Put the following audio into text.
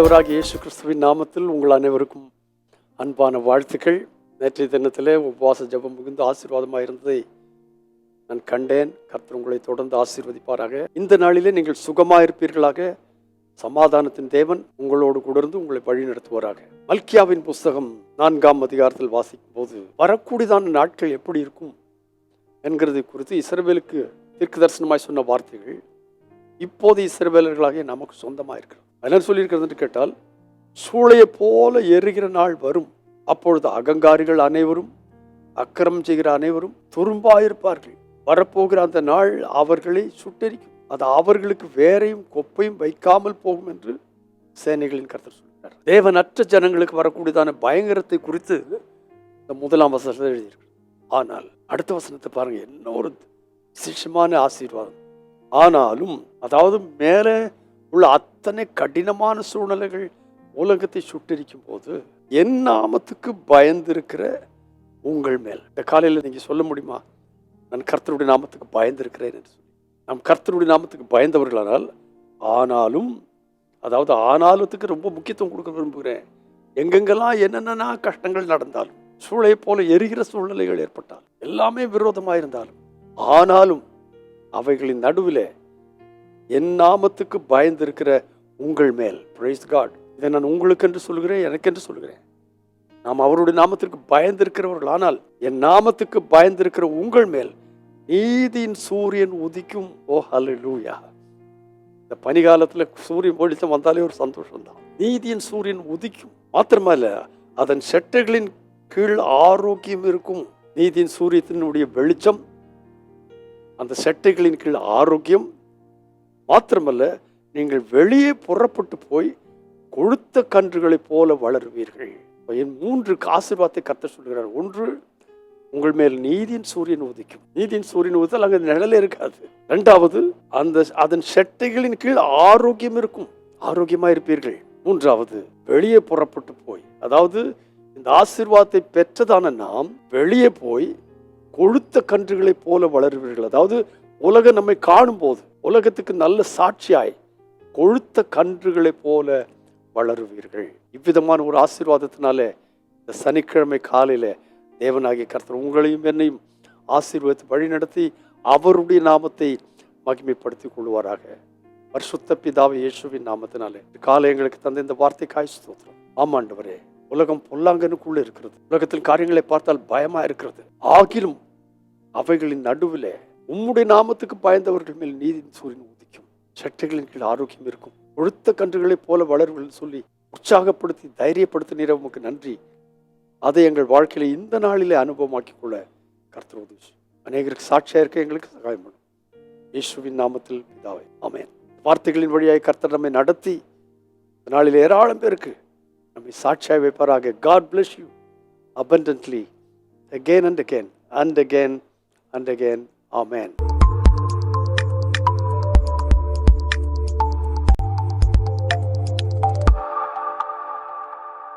ஆண்டவராக இயேசு கிறிஸ்துவின் நாமத்தில் உங்கள் அனைவருக்கும் அன்பான வாழ்த்துக்கள். நேற்றைய தினத்திலே உபவாச ஜெபம் மிகுந்த ஆசீர்வாதமாக இருந்ததை நான் கண்டேன். கர்த்தர் உங்களை தொடர்ந்து ஆசீர்வதிப்பாராக. இந்த நாளிலே நீங்கள் சுகமாக இருப்பீர்களாக சமாதானத்தின் தேவன் உங்களோடு கூட இருந்து உங்களை வழி நடத்துவாராக. மல்கியாவின் புஸ்தகம் நான்காம் அதிகாரத்தில் வாசிக்கும் போது வரக்கூடியதான நாட்கள் எப்படி இருக்கும்? என்கிறது குறித்து இஸ்ரவேலுக்கு தீர்க்க தரிசனமாய் சொன்ன வார்த்தைகள் இப்போது இஸ்ரவேலர்களாகிய நமக்கு சொந்தமாக இருக்கிறது என்ன சொல்லியிருக்கிறது கேட்டால் சூளையை போல எரிகிற நாள் வரும். அப்பொழுது அகங்காரிகள் அனைவரும் அக்கிரமம் செய்கிற அனைவரும் துரும்பாயிருப்பார்கள். வரப்போகிற அந்த நாள் அவர்களை சுட்டெரிக்கும். அது அவர்களுக்கு வேறையும் கொப்பையும் வைக்காமல் போகும் என்று சேனைகளின் கருத்து சொல்கிறார். தேவனற்ற ஜனங்களுக்கு வரக்கூடியதான பயங்கரத்தை குறித்து இந்த முதலாம் வசனத்தில் எழுதியிருக்கு. ஆனால் அடுத்த வசனத்தை பாருங்க. என்ன ஒரு விசேஷமான ஆசீர்வாதம். ஆனாலும் அதாவது மேலே உள்ள அத்தனை கடினமான சூழ்நிலைகள் உலகத்தை சுட்டிருக்கும் போது என் நாமத்துக்கு பயந்திருக்கிற உங்கள் மேல். இந்த காலையில் நீங்கள் சொல்ல முடியுமா? நான் கர்த்தருடைய நாமத்துக்கு பயந்திருக்கிறேன் என்று சொல்லி. நாம் கர்த்தருடைய நாமத்துக்கு பயந்தவர்களானால் ஆனாலும் அதாவது ஆனாலுத்துக்கு ரொம்ப முக்கியத்துவம் கொடுக்க விரும்புகிறேன். எங்கெங்கெல்லாம் என்னென்ன கஷ்டங்கள் நடந்தாலும் சூளை போல எரிகிற சூழ்நிலைகள் ஏற்பட்டால் எல்லாமே விரோதமாக இருந்தாலும் ஆனாலும் அவைகளின் நடுவில் என் நாமத்துக்கு பயந்திருக்கிற உங்கள் மேல். பிரைஸ் காட் இதை நான் உங்களுக்கு என்று சொல்கிறேன் எனக்கென்று சொல்கிறேன். நாம் அவருடைய நாமத்திற்கு பயந்திருக்கிறவர்கள் ஆனால் என் நாமத்துக்கு பயந்திருக்கிற உங்கள் மேல் நீதியின் சூரியன் உதிக்கும். ஓ ஹலூயா இந்த பனிகாலத்தில் சூரியன் வெளிச்சம் வந்தாலே ஒரு சந்தோஷம் தான் நீதியின் சூரியன் உதிக்கும். மாத்திரமல்ல அதன் செட்டைகளின் கீழ் ஆரோக்கியம் இருக்கும். நீதியின் சூரியத்தினுடைய வெளிச்சம் அந்த செட்டைகளின் கீழ் ஆரோக்கியம் மாத்திரமல்ல நீங்கள் வெளியே புறப்பட்டு போய் கொழுத்த கன்றுகளைப் போல வளருவீர்கள். என் மூன்று ஆசீர்வாதத்தை கத்த சொல்கிறார். ஒன்று உங்கள் மேல் நீதியின் சூரியன் உதிக்கும். நீதியின் சூரியன் உதித்தால் அங்கே நிழலே இருக்காது. ரெண்டாவது அந்த அதன் செட்டைகளின் கீழ் ஆரோக்கியம் இருக்கும். ஆரோக்கியமாக இருப்பீர்கள். மூன்றாவது வெளியே புறப்பட்டு போய் அதாவது இந்த ஆசீர்வாதத்தை பெற்றதான நாம் வெளியே போய் கொழுத்த கன்றுகளைப் போல வளருவீர்கள். அதாவது உலகம் நம்மை காணும் போது உலகத்துக்கு நல்ல சாட்சியாய் கொழுத்த கன்றுகளைப் போல வளருவீர்கள். இவ்விதமான ஒரு ஆசீர்வாதத்தினாலே இந்த சனிக்கிழமை காலையில் தேவனாகிய கர்த்தர் உங்களையும் என்னையும் ஆசீர்வாதத்தை வழிநடத்தி அவருடைய நாமத்தை மகிமைப்படுத்திக் கொள்வாராக பரிசுத்த பிதாவை இயேசுவின் நாமத்தினாலே. காலை எங்களுக்கு தந்த இந்த வார்த்தை காய் ஸ்தோத்திரம் ஆமாண்டவரே உலகம் பொல்லாங்கனுக்குள்ளே இருக்கிறது. உலகத்தில் காரியங்களை பார்த்தால் பயமாக இருக்கிறது. ஆகிலும் அவைகளின் நடுவிலே உம்முடைய நாமத்துக்கு பயந்தவர்கள் மேல் நீதியின் சூரியன் உதிக்கும். சட்டைகளின் கீழ் ஆரோக்கியம் இருக்கும். ஒழுத்த கன்றுகளைப் போல வளர்கள் சொல்லி உற்சாகப்படுத்தி தைரியப்படுத்தினீர உமக்கு நன்றி. அதை எங்கள் வாழ்க்கையில இந்த நாளிலே அனுபவமாக்கிக் கொள்ள கர்த்தர் உதவி. அநேகருக்கு சாட்சியாக இருக்க எங்களுக்கு சகாயம் பண்ணும். இயேசுவின் நாமத்தில் பிதாவே ஆமென். வார்த்தைகளின் வழியாக கர்த்தர் நம்மை நடத்தி இந்த நாளில் ஏராளம் பேருக்கு நம்மை சாட்சியாக வைப்பாராக. God bless you abundantly again and again and again and again. Amen